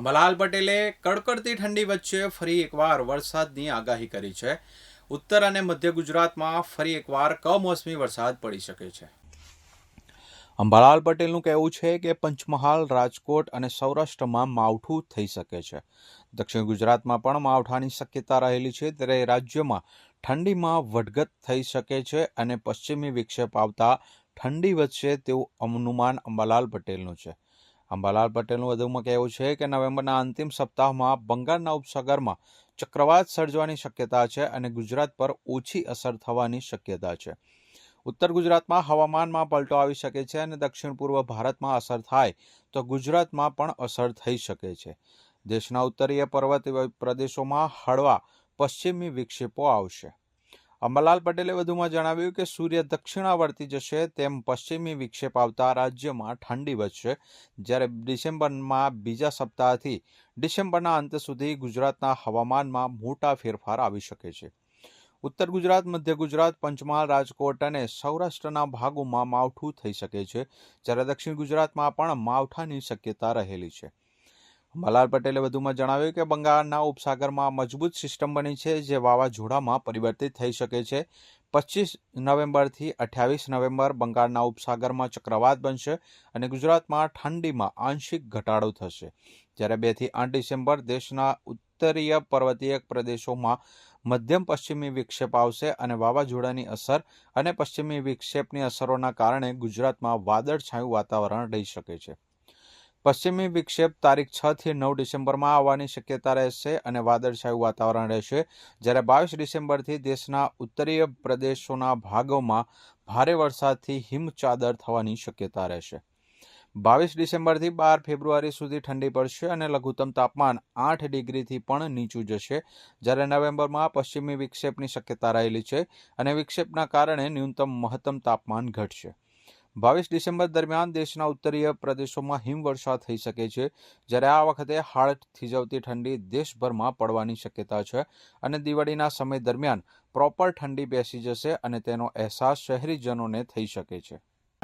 અંબાલાલ પટેલે કડકડતી ઠંડી વચ્ચે ફરી એકવાર વરસાદની આગાહી કરી છે. ઉત્તર અને મધ્ય ગુજરાતમાં ફરી એકવાર કમોસમી વરસાદ પડી શકે છે. અંબાલાલ પટેલનું કહેવું છે કે પંચમહાલ, રાજકોટ અને સૌરાષ્ટ્રમાં માવઠું થઈ શકે છે. દક્ષિણ ગુજરાતમાં પણ માવઠાની શક્યતા રહેલી છે ત્યારે રાજ્યમાં ઠંડીમાં વધઘટ થઈ શકે છે અને પશ્ચિમી વિક્ષેપ આવતા ઠંડી વધશે તેવું અનુમાન અંબાલાલ પટેલનું છે. અંબાલાલ પટેલનું વધુમાં કહેવું છે કે નવેમ્બરના અંતિમ સપ્તાહમાં બંગાળના ઉપસાગરમાં ચક્રવાત સર્જવાની શક્યતા છે અને ગુજરાત પર ઓછી અસર થવાની શક્યતા છે. ઉત્તર ગુજરાતમાં હવામાનમાં પલટો આવી શકે છે અને દક્ષિણ પૂર્વ ભારતમાં અસર થાય તો ગુજરાતમાં પણ અસર થઈ શકે છે. દેશના ઉત્તરીય પર્વત પ્રદેશોમાં હળવા પશ્ચિમી વિક્ષેપો આવશે. અંબાલાલ પટેલે વધુમાં જણાવ્યું કે સૂર્ય દક્ષિણાવર્તી જશે તેમ પશ્ચિમી વિક્ષેપ આવતા રાજ્યમાં ઠંડી વધશે. જ્યારે ડિસેમ્બરમાં બીજા સપ્તાહથી ડિસેમ્બરના અંત સુધી ગુજરાતના હવામાનમાં મોટા ફેરફાર આવી શકે છે. ઉત્તર ગુજરાત, મધ્ય ગુજરાત, પંચમહાલ, રાજકોટ અને સૌરાષ્ટ્રના ભાગોમાં માવઠું થઈ શકે છે. જ્યારે દક્ષિણ ગુજરાતમાં પણ માવઠાની શક્યતા રહેલી છે. અંબાલાલ પટેલે વધુમાં જણાવ્યું કે બંગાળના ઉપસાગરમાં મજબૂત સિસ્ટમ બની છે જે વાવાઝોડામાં પરિવર્તિત થઈ શકે છે. પચીસ નવેમ્બરથી અઠ્યાવીસ નવેમ્બર બંગાળના ઉપસાગરમાં ચક્રવાત બનશે અને ગુજરાતમાં ઠંડીમાં આંશિક ઘટાડો થશે. જ્યારે બેથી આઠ ડિસેમ્બર દેશના ઉત્તરીય પર્વતીય પ્રદેશોમાં મધ્યમ પશ્ચિમી વિક્ષેપ આવશે અને વાવાઝોડાની અસર અને પશ્ચિમી વિક્ષેપની અસરોના કારણે ગુજરાતમાં વાદળછાયું વાતાવરણ રહી શકે છે. પશ્ચિમી વિક્ષેપ તારીખ છ થી નવ ડિસેમ્બરમાં આવવાની શક્યતા રહેશે અને વાદળછાયું વાતાવરણ રહેશે. જ્યારે બાવીસ ડિસેમ્બરથી દેશના ઉત્તરીય પ્રદેશોના ભાગોમાં ભારે વરસાદથી હિમચાદર થવાની શક્યતા રહેશે. બાવીસ ડિસેમ્બરથી બાર ફેબ્રુઆરી સુધી ઠંડી પડશે અને લઘુત્તમ તાપમાન આઠ ડિગ્રીથી પણ નીચું જશે. જ્યારે નવેમ્બરમાં પશ્ચિમી વિક્ષેપની શક્યતા રહેલી છે અને વિક્ષેપના કારણે ન્યૂનતમ મહત્તમ તાપમાન ઘટશે. બાવીસ ડિસેમ્બર દરમિયાન દેશના ઉત્તરીય પ્રદેશોમાં હિમવર્ષા થઈ શકે છે. જ્યારે આ વખતે હાડ થીજવતી ઠંડી દેશભરમાં પડવાની શક્યતા છે અને દિવાળીના સમય દરમિયાન પ્રોપર ઠંડી બેસી જશે અને તેનો અહેસાસ શહેરીજનોને થઈ શકે છે.